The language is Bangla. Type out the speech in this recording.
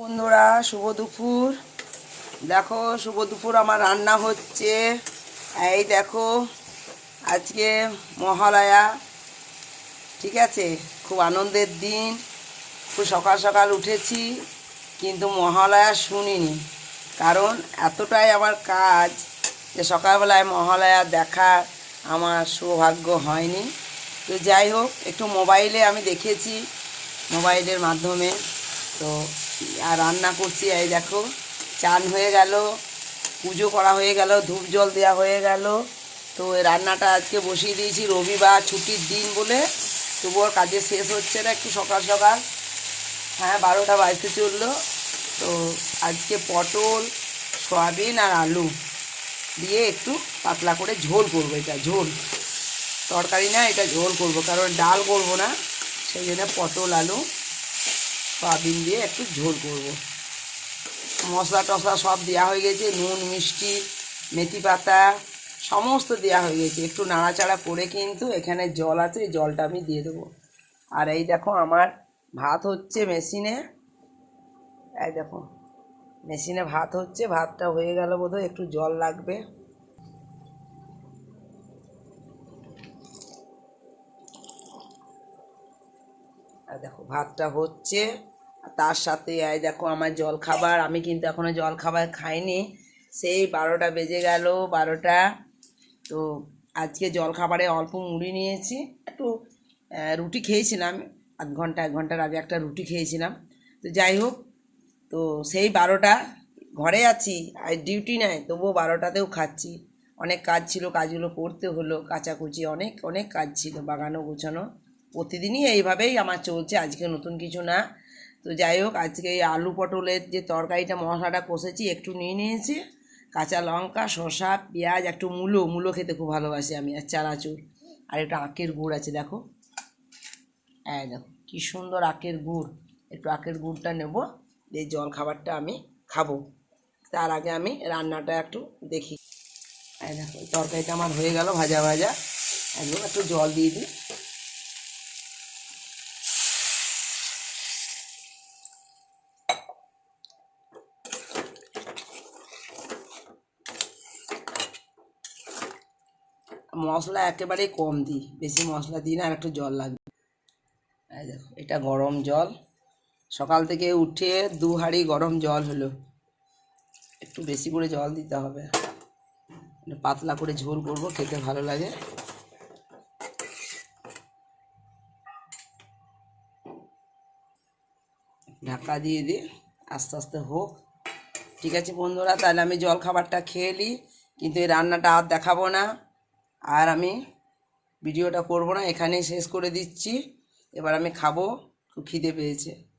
বন্ধুরা, শুভ দুপুর। দেখো, শুভ দুপুর, আমার রান্না হচ্ছে। এই দেখো, আজকে মহালয়া, ঠিক আছে? খুব আনন্দের দিন। খুব সকাল সকাল উঠেছি, কিন্তু মহালয়া শুনিনি। কারণ এতটাই আমার কাজ যে সকালবেলায় মহালয়া দেখা আমার সৌভাগ্য হয়নি। তো যাই হোক, একটু মোবাইলে আমি দেখেছি, মোবাইলের মাধ্যমে। তো আর রান্না করছি, এই দেখো, চান হয়ে গেল, পুজো করা হয়ে গেল, ধূপ জল দেওয়া হয়ে গেল। তো রান্নাটা আজকে বসিয়ে দিয়েছি, রবিবার ছুটির দিন বলে। তবুও কাজে শেষ হচ্ছে না, একটু সকাল সকাল। হ্যাঁ বারোটা বাজতে চলল। তো আজকে পটল, সয়াবিন আর আলু দিয়ে একটু পাতলা করে ঝোল করব এটা, ঝোল। তরকারি না, এটা ঝোল করব, কারণ ডাল করব না, সেই জন্য পটল, আলু সয়াবিন দিয়ে একটু ঝোল করব। মশলা টশলা সব দেওয়া হয়ে গেছে, নুন, মিষ্টি, মেথি পাতা, সমস্ত দেওয়া হয়ে গেছে। একটু নাড়াচাড়া করে কিন্তু এখানে জল আছে জলটা আমি দিয়ে দেবো। আর এই দেখো আমার ভাত হচ্ছে মেশিনে। এই দেখো, মেশিনে ভাত হচ্ছে, ভাতটা হয়ে গেল বোধহয়, একটু জল লাগবে। আর দেখো, ভাতটা হচ্ছে তার সাথে, এই দেখো আমার জল খাবার আমি কিন্তু এখনও জল খাবার খাইনি। সেই বারোটা বেজে গেল, বারোটা। তো আজকে জল খাবারে অল্প মুড়ি নিয়েছি। একটু রুটি খেয়েছিলাম। আধ ঘণ্টা, এক ঘণ্টার আগে একটা রুটি খেয়েছিলাম। তো যাই হোক, তো সেই বারোটা ঘরে আছি, আর ডিউটি নাই, তবুও বারোটাতেও খাচ্ছি। অনেক কাজ ছিল, কাজগুলো করতে হলো, কাচাকুচি অনেক অনেক কাজ ছিল বাগানো গোছানো। প্রতিদিনই এইভাবেই আমার চলছে, আজকে নতুন কিছু না। তো যাই হোক, আজকে এই আলু পটলের যে তরকারিটা, মশলাটা কষেছি, একটু নিয়ে নিয়েছি। কাঁচা লঙ্কা, শসা, পেঁয়াজ, একটু মূলো। মূলো খেতে খুব ভালোবাসি আমি, আর চানাচুর। আর একটু আখের গুড় আছে, দেখো। হ্যাঁ দেখো, কী সুন্দর আখের গুড়। একটু আখের গুড়টা নেব, দিয়ে জল খাবারটা আমি খাব। তার আগে আমি রান্নাটা একটু দেখি। হ্যাঁ দেখো তরকারিটা আমার হয়ে গেল, ভাজা ভাজা। একদম একটু জল দিয়ে দিই। মশলা একেবারেই কম দিই। বেশি মশলা দিই না, আর একটু জল লাগবে। এটা গরম জল। সকাল থেকে উঠে দু হাঁড়ি গরম জল হলো। একটু বেশি করে জল দিতে হবে। পাতলা করে ঝোল করব, খেতে ভালো লাগে। ঢাকা দিয়ে দিই, আস্তে আস্তে হোক। ঠিক আছে বন্ধুরা, তাহলে আমি জল খাবারটা খেয়ে নিই কিন্তু এই রান্নাটা আর দেখাবো না। আর আমি ভিডিওটা করব না এখানেই শেষ করে দিচ্ছি। এবার আমি খাব খিদে পেয়েছে।